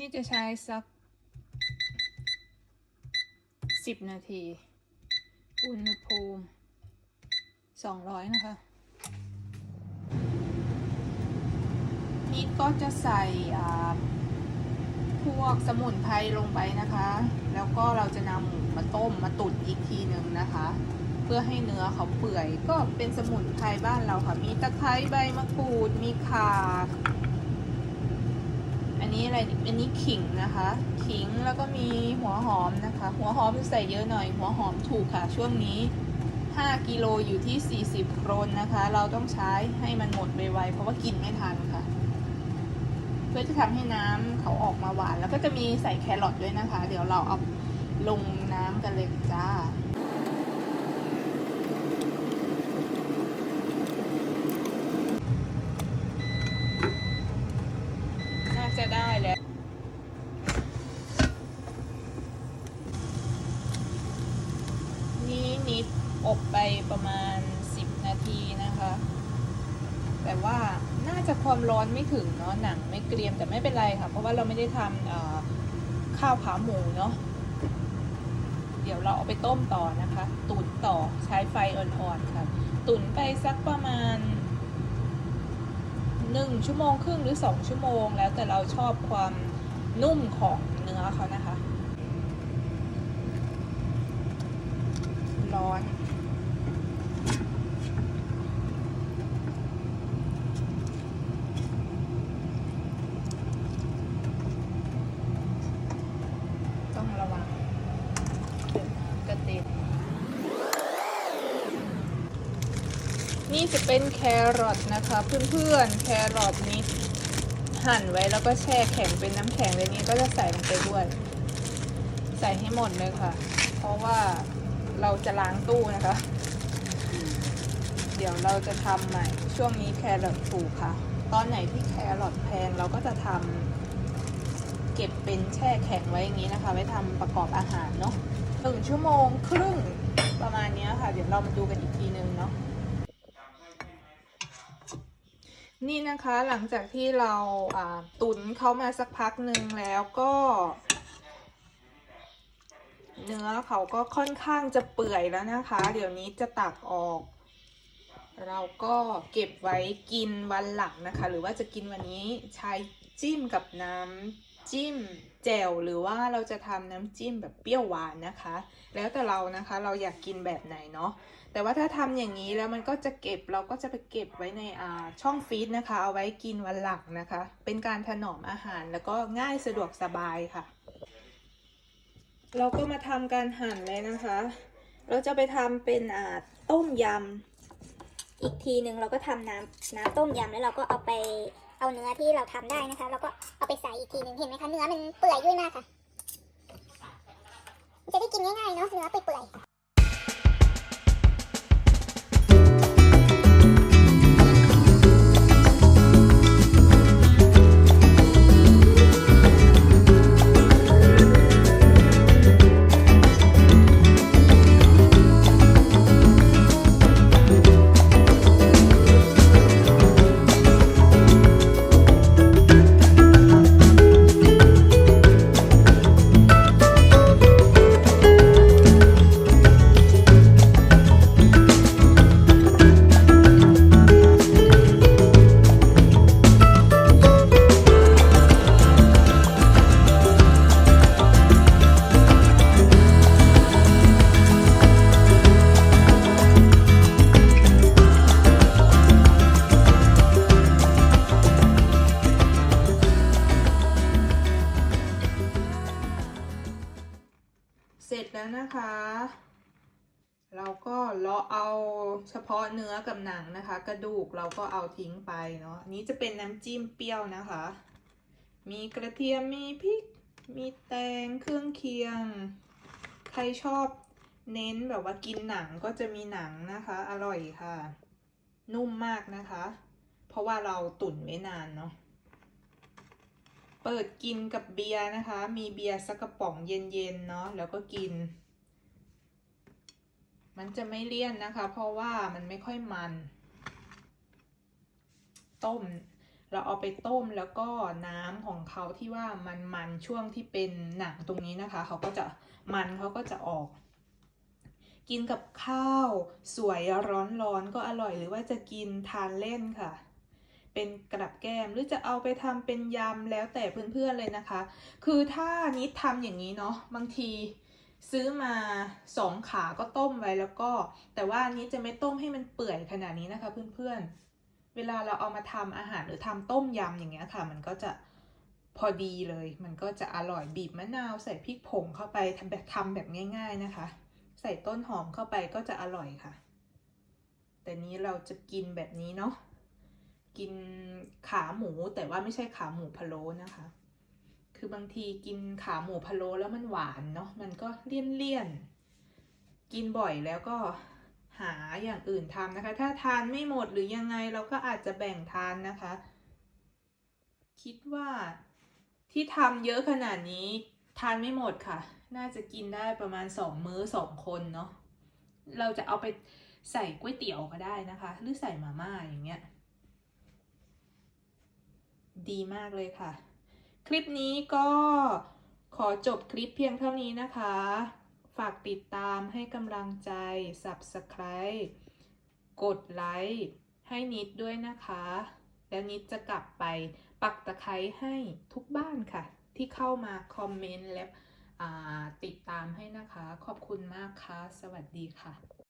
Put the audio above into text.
นี่จะใช้สักสิบนาที อุณหภูมิสองร้อยนะคะ นี่ก็จะใส่พวกสมุนไพรลงไปนะคะ แล้วก็เราจะนำหมูมาต้มมาตุ๋นอีกทีหนึ่งนะคะ เพื่อให้เนื้อเขาเปื่อย ก็เป็นสมุนไพรบ้านเราค่ะ มีตะไคร้ใบมะกรูด มีข่า อันนี้อะไร อันนี้ขิงนะคะ ขิงแล้วก็มีหัวหอมนะคะ หัวหอมใส่เยอะหน่อย หัวหอมถูกค่ะ ช่วงนี้ 5 กิโลอยู่ที่ 40โครนนะคะ เราต้องใช้ให้มันหมดไวๆเพราะว่ากินไม่ทันค่ะ เพื่อจะทำให้น้ำเขาออกมาหวาน แล้วก็จะมีใส่แครอทด้วยนะคะ เดี๋ยวเราเอาลงน้ำกันเลยจ้า น่าจะได้แล้ว นี่นิด อบไปประมาณ 10 นาทีนะคะ แต่ว่าน่าจะความร้อนไม่ถึงเนาะหนังไม่เกรียมแต่ไม่เป็นไรค่ะ เพราะว่าเราไม่ได้ทำข้าวขาหมูเนาะเดี๋ยวเราเอาไปต้มต่อนะคะ ตุ๋นต่อใช้ไฟอ่อนๆค่ะ ตุ๋นไปสักประมาณหนึ่งชั่วโมงครึ่งหรือสองชั่วโมง แล้วแต่เราชอบความนุ่มของเนื้อเขานะคะ ร้อน ต้องระวังเดี๋ยวน้ำกระเด็น นี่จะเป็นแครอทนะคะ เพื่อนๆ แครอทนี้หั่นไว้แล้วก็แช่แข็งเป็นน้ำแข็งเลยนี้ก็จะใส่ลงไปด้วย ใส่ให้หมดเลยค่ะ เพราะว่าเราจะล้างตู้นะคะ เดี๋ยวเราจะทำใหม่ ช่วงนี้แครอทถูกค่ะ ตอนไหนที่แครอทแพงเราก็จะทำเก็บเป็นแช่แข็งไว้อย่างนี้นะคะ ไว้ทำประกอบอาหารเนาะหนึ่งชั่วโมงครึ่งประมาณนี้ค่ะ เดี๋ยวเรามาดูกันอีกทีนึงเนาะ นี่นะคะหลังจากที่เราตุนเขามาสักพักหนึ่งแล้วก็ เนื้อเขาก็ค่อนข้างจะเปื่อยแล้วนะคะ เดี๋ยวนี้จะตักออก เราก็เก็บไว้กินวันหลังนะคะ หรือว่าจะกินวันนี้ใช้จิ้มกับน้ำจิ้ม แจ่วหรือว่าเราจะทำน้ำจิ้มแบบเปรี้ยวหวานนะคะ แล้วแต่เรานะคะเราอยากกินแบบไหนเนาะแต่ว่าถ้าทำอย่างนี้แล้วมันก็จะเก็บเราก็จะไปเก็บไว้ในอ่าช่องฟรีซนะคะ เอาไว้กินวันหลังนะคะ เป็นการถนอมอาหารแล้วก็ง่ายสะดวกสบายค่ะ เราก็มาทำการหั่นเลยนะคะ เราจะไปทำเป็นอ่าต้มยำอีกทีหนึ่งเราก็ทำน้ำน้ำต้มยำแล้วเราก็เอาไป เอาเนื้อที่เราทำได้นะคะเราก็เอาไปใส่อีกทีหนึ่งเห็นไหมคะเนื้อมันเปื่อยด้วยมากค่ะ จะได้กินง่ายๆเนาะเนื้อเปื่อยๆ เสร็จแล้วนะคะ เราก็เลาะเอาเฉพาะเนื้อกับหนังนะคะ กระดูกเราก็เอาทิ้งไปเนาะอันนี้จะเป็นน้ำจิ้มเปรี้ยวนะคะ มีกระเทียมมีพริก มีแตงเครื่องเคียง ใครชอบเน้นแบบว่ากินหนังก็จะมีหนังนะคะ อร่อยค่ะ นุ่มมากนะคะ เพราะว่าเราตุ๋นไว้นานเนาะ เปิดกินกับเบียร์นะคะ มีเบียร์สักกระป๋องเย็นๆเนาะแล้วก็กิน มันจะไม่เลี่ยนนะคะ เพราะว่ามันไม่ค่อยมัน ต้ม เราเอาไปต้มแล้วก็น้ำของเขาที่ว่ามันมันช่วงที่เป็นหนังตรงนี้นะคะ เขาก็จะมันเขาก็จะออก กินกับข้าว สวยร้อนๆก็อร่อยหรือว่าจะกินทานเล่นค่ะ เป็นกระดับแก้ม หรือจะเอาไปทำเป็นยำแล้วแต่เพื่อนๆเลยนะคะ คือถ้านิดทำอย่างนี้เนาะบางทีซื้อมาสองขาก็ต้มไว้แล้วก็ แต่ว่านนี้จะไม่ต้มให้มันเปื่อยขนาดนี้นะคะเพื่อนๆ เวลาเราเอามาทำอาหารหรือทำต้มยำอย่างเงี้ยค่ะ มันก็จะพอดีเลย มันก็จะอร่อยบีบมะนาวใส่พริกผงเข้าไปทำแบบทำแบบง่าย ๆนะคะ ใส่ต้นหอมเข้าไปก็จะอร่อยค่ะ แต่นี้เราจะกินแบบนี้เนาะ กินขาหมูแต่ว่าไม่ใช่ขาหมูพะโล้นะคะ คือบางทีกินขาหมูพะโล้แล้วมันหวานเนาะมันก็เลี่ยนๆกินบ่อยแล้วก็หาอย่างอื่นทำนะคะ ถ้าทานไม่หมดหรือยังไงเราก็อาจจะแบ่งทานนะคะ คิดว่าที่ทำเยอะขนาดนี้ทานไม่หมดค่ะ น่าจะกินได้ประมาณสองมื้อสองคนเนาะเราจะเอาไปใส่ก๋วยเตี๋ยวก็ได้นะคะ หรือใส่มาม่าอย่างเงี้ย ดีมากเลยค่ะ คลิปนี้ก็ขอจบคลิปเพียงเท่านี้นะคะ ฝากติดตามให้กำลังใจ Subscribe กดไลค์ให้นิดด้วยนะคะ แล้วนิดจะกลับไปปักตะไคร้ให้ทุกบ้านค่ะ ที่เข้ามาคอมเมนต์และติดตามให้นะคะ ขอบคุณมากค่ะ สวัสดีค่ะ